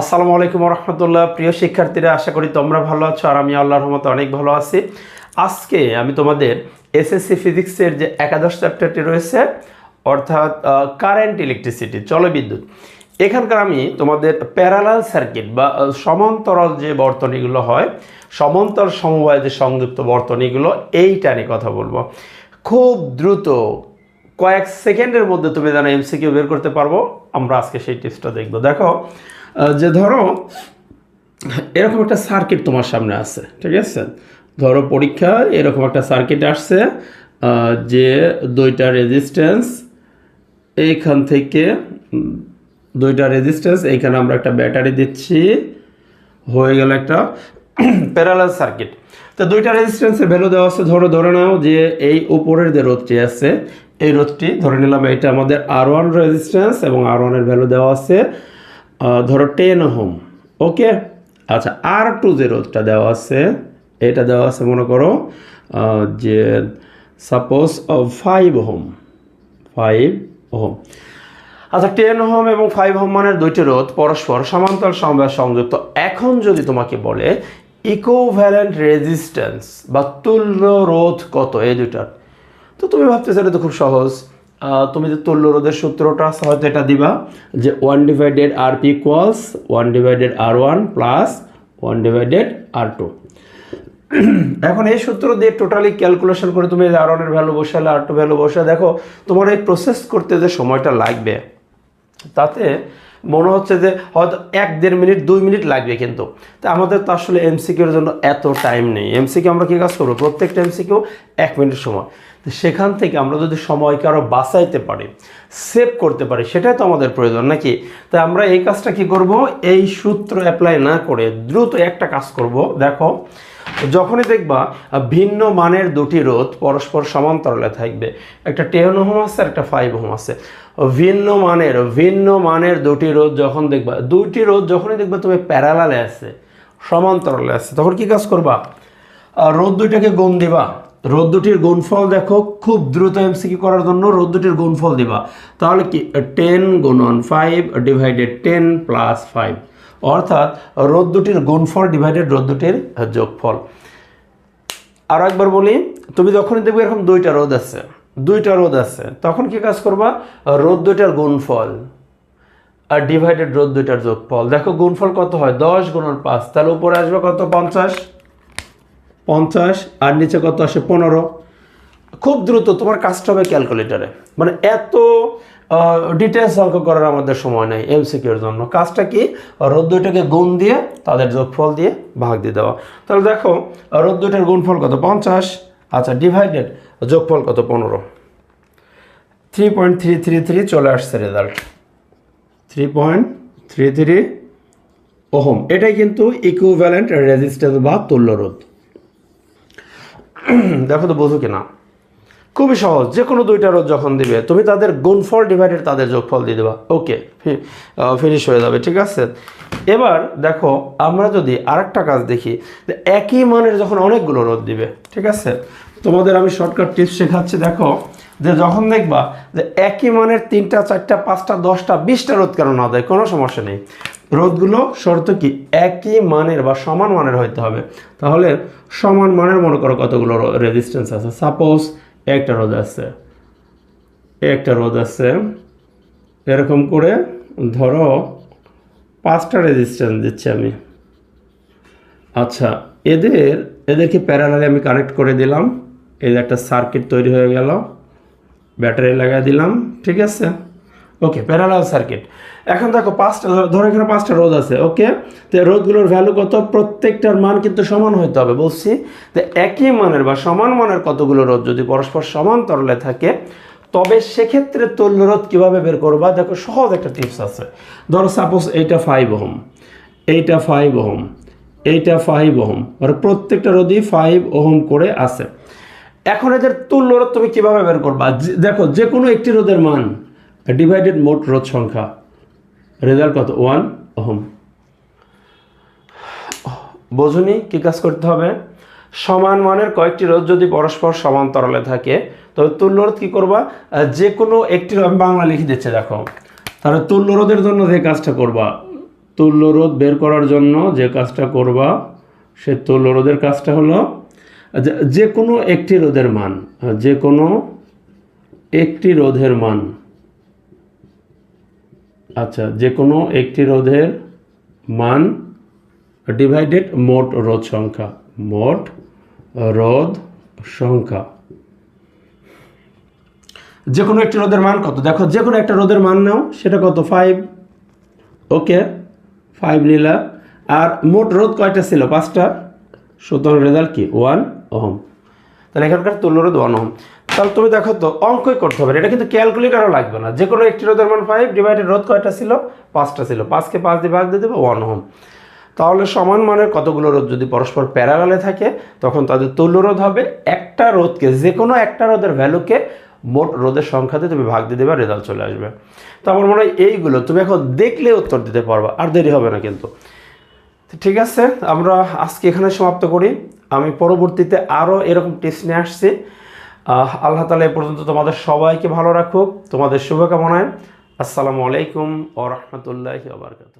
আসসালামু আলাইকুম রহমতুল্লাহ প্রিয় শিক্ষার্থীরা, আশা করি তোমরা ভালো আছো আর আমি আল্লাহর রহমতে অনেক ভালো আছি। আজকে আমি তোমাদের এসএসসি ফিজিক্সের যে একাদশ চ্যাপ্টারটি রয়েছে, অর্থাৎ কারেন্ট ইলেকট্রিসিটি জলবিদ্যুৎ, এখানকার আমি তোমাদের প্যারালাল সার্কিট বা সমান্তরাল যে বর্তনীগুলো হয় সমান্তর সমবায় যে সংযুক্ত বর্তনীগুলো, এইটা নিয়ে কথা বলব। খুব দ্রুত, কয়েক সেকেন্ডের মধ্যে তুমি যেন এমসিকিউ বের করতে পারব, আমরা আজকে সেই টিপসটা দেখব। দেখো যে ধরো, এরকম একটা সার্কিট তোমার সামনে আছে, ঠিক আছে? ধরো পরীক্ষা এরকম একটা সার্কিট আসছে যে দুইটা রেজিস্ট্যান্স এইখান থেকে, দুইটা রেজিস্ট্যান্স এইখানে আমরা একটা ব্যাটারি দিচ্ছি, হয়ে গেল একটা প্যারালাল সার্কিট তো দুইটা রেজিস্ট্যান্সের ভ্যালু দেওয়া আছে, ধরো, ধরে নাও যে এই উপরের যে রোধটি আছে, এই রোধটি, ধরে নিলাম এটা আমাদের আর ওয়ান রেজিস্ট্যান্স এবং আর ওয়ানের ভ্যালু দেওয়া আছে ধরো টেন হোম ওকে আচ্ছা আর টু যে রোধটা দেওয়া আছে। এটা দেওয়া আছে, মনে করো যে suppose five ohm five ohm আচ্ছা টেন হোম এবং ফাইভ হোম মানের দুইটি রোধ পরস্পর সমান্তরাল সমবায় সংযুক্ত। এখন যদি তোমাকে বলে ইকোভ্যালেন্ট রেজিস্ট্যান্স বা তুল্য রোধ কত এই দুইটার? তো তুমি ভাবতেছো এটা তো খুব সহজ। তুমি যে তুল্য রোধের সূত্রটা আছে, হয়তো এটা দিবা, যে one divided R P equals one divided R one plus one divided R two এখন এই সূত্র দিয়ে টোটালি ক্যালকুলেশন করে তুমি আর ওয়ানের ভ্যালু বসালে আর টু ভ্যালু বসে দেখো তোমার এই প্রসেস করতে যে সময়টা লাগবে, তাতে মনে হচ্ছে যে হয়তো এক দেড় মিনিট, দুই মিনিট লাগবে কিন্তু। তা আমাদের তো আসলে এমসিকিউর জন্য এত টাইম নেই। এমসিকিউ আমরা কী কাজ করব? প্রত্যেকটা এমসিকিউ এক মিনিট সময়। তো সেখান থেকে আমরা যদি সময়কে আরও বাঁচাইতে পারি সেভ করতে পারি, সেটাই তো আমাদের প্রয়োজন, নাকি? তাই আমরা এই কাজটা কি করব? এই সূত্র অ্যাপ্লাই না করে দ্রুত একটা কাজ করব। দেখো যখনই দেখবা ভিন্ন মানের দুটি রোধ পরস্পর সমান্তরালে থাকবে। একটা টেন হোম আছে, আর একটা ফাইভ হোম আছে। ভিন্ন মানের ভিন্ন মানের দুটি রোধ যখন দেখবা, দুইটি রোধ যখনই দেখবা তুমি প্যারালালে আছে, সমান্তরালে আছে, তখন কি কাজ করবা? রোদ দুইটাকে গুণ দিবা। রোদ দুটির গুণফল দেখো, খুব দ্রুত এমসিকি করার জন্য রোদ দুটির গুণফল দিবা। তাহলে কি টেন গুণন five divided ten plus five অর্থাৎ রোদ দুটির গুণফল ডিভাইডেড রোদ দুটির যোগফল। আরও একবার বলি, তুমি যখনই দেখবে এরকম দুইটা রোদ আছে, দুইটা রোদ আছে, তখন কি কাজ করবা? রোদ দুইটার গুণফল আর ডিভাইডেড রোদ দুইটার যোগফল। দেখো গুণফল কত হয়? দশ গুণন পাঁচ, তাহলে উপরে আসবে কত? পঞ্চাশ। পঞ্চাশ, আর নিচে কত আসে? পনেরো। খুব দ্রুত তোমার কাজটা হবে ক্যালকুলেটারে মানে এত ডিটেলস অঙ্ক করার আমাদের সময় নেই এমসিকিউর জন্য। কাজটা কি? রোদ দুইটাকে গুণ দিয়ে, তাদের যোগফল দিয়ে ভাগ দিয়ে দেওয়া। তাহলে দেখো রোদ দুইটার গুণফল কত? পঞ্চাশ। আচ্ছা ডিভাইডেড যোগফল কত? পনেরো। Three point three three three চলে আসছে result three point three three ohm. এটাই কিন্তু ইকুইভ্যালেন্ট রেজিস্ট্যান্স বা তুল্য রোধ। দেখো তো বোঝো কিনা। খুবই সহজ যে কোনো দুইটা রোধ যখন দিবে, তুমি তাদের গুণফল ডিভাইডেড তাদের যোগফল দিয়ে দেবা। ওকে ফিনিশ হয়ে যাবে, ঠিক আছে? এবার দেখো, আমরা যদি আরেকটা কাজ দেখি একই মানের যখন অনেকগুলো রোধ দিবে, ঠিক আছে? তোমাদের আমি শর্টকাট টিপস শেখাচ্ছি, দেখো, যে যখন দেখবা যে একই মানের তিনটা, চারটা, পাঁচটা, দশটা, বিশটা রোধ কেন না দেয়, কোনো সমস্যা নেই। রোধগুলো শর্ত কি? একই মানের বা সমান মানের হইতে হবে। তাহলে সমান মানের মনে করো কতগুলো রেজিস্ট্যান্স আছে। সাপোজ একটা রোদ আছে। একটা রোদ আছে। এরকম করে ধরো পাঁচটা রেজিস্ট্যান্স দিচ্ছি আমি। আচ্ছা এদের, এদেরকে প্যারালালে আমি কানেক্ট করে দিলাম। এদের একটা সার্কিট তৈরি হয়ে গেল। ব্যাটারি লাগাই দিলাম। ঠিক আছে? ওকে প্যারালাল সার্কিট এখন দেখো পাঁচটা, ধরো- ধরো এখানে পাঁচটা রোদ আছে ওকে তো রোদগুলোর ভ্যালু কত? প্রত্যেকটার মান কিন্তু সমান হইতে হবে, বলছি। তো একই মানের বা সমান মানের কতগুলো রোদ যদি পরস্পর সমান তরলে থাকে, তবে সেক্ষেত্রে তৈল রোধ কীভাবে বের করবা? দেখো সহজ একটা টিপস আছে। ধরো সাপোজ এইটা ফাইভ ওহম, এইটা ফাইভ ওহম, এইটা ফাইভ ওহম, আর প্রত্যেকটা রোদই ফাইভ ওহম করে আছে। এখন এদের তুল্য রোধ তুমি কীভাবে বের করবা? দেখো যে কোনো একটি রোদের মান ডিভাইডেড মোট রোধ সংখ্যা। রেজাল্ট কত? One ohm. বোঝুনি, কি কাজ করতে হবে? সমান মানের কয়েকটি রোধ যদি পরস্পর সমান্তরালে থাকে তবে তুল্য রোধ কী করবা? যে কোনো একটি রোধ- বাংলা লিখে দিচ্ছে, দেখো। তাহলে তুল্য রোধের জন্য যে কাজটা করবা? তুল্য রোধ বের করার জন্য যে কাজটা করবা, সে তুল্য রোধের কাজটা হলো যে কোনো একটি রোধের মান যে কোনো একটি রোধের মান। আচ্ছা যে কোনো একটি রোধের মান ডিভাইডেড মোট রোধ সংখ্যা, মোট রোধ সংখ্যা। যে কোনো একটি রোধের মান কত? দেখো যে কোনো একটা রোধের মান নাও, সেটা কত? ফাইভ ওকে ফাইভ নিলা আর মোট রোধ কয়টা ছিল? পাঁচটা। সুতরাং রেজাল্ট কি? ওয়ান ওহম তাহলে এখানকার তুল্য রোধ ওয়ান ওহম তাহলে তুমি দেখো তো, অঙ্কই করতে হবে এটা কিন্তু ক্যালকুলেটারও লাগবে না। যে কোনো একটি রোধের মান ফাইভ ডিভাইডেড রোধ কয়টা ছিল? পাঁচটা ছিল। পাঁচকে পাঁচ দিয়ে ভাগ দিয়ে দেবে ওয়ান হোম তাহলে সমান মানের কতগুলো রোধ যদি পরস্পর প্যারাগালে থাকে, তখন তাদের তুল্য রোধ হবে। একটা রোধকে যে কোনো একটা রোধের ভ্যালুকে মোট রোদের সংখ্যাতে তুমি ভাগ দিয়ে দেবে রেজাল্ট চলে আসবে। তো আমার মনে হয় এইগুলো তুমি এখন দেখলে উত্তর দিতে পারবা, আর দেরি হবে না কিন্তু। ঠিক আছে, আমরা আজকে এখানে সমাপ্ত করি। আমি পরবর্তীতে আরও এরকম টেস্ট নিয়ে আসছি। আল্লাহ তালা এ পর্যন্ত তোমাদের সবাইকে ভালো রাখুক। তোমাদের শুভকামনায়। আসসালামু আলাইকুম ও রহমতুল্লাহ আবরকাত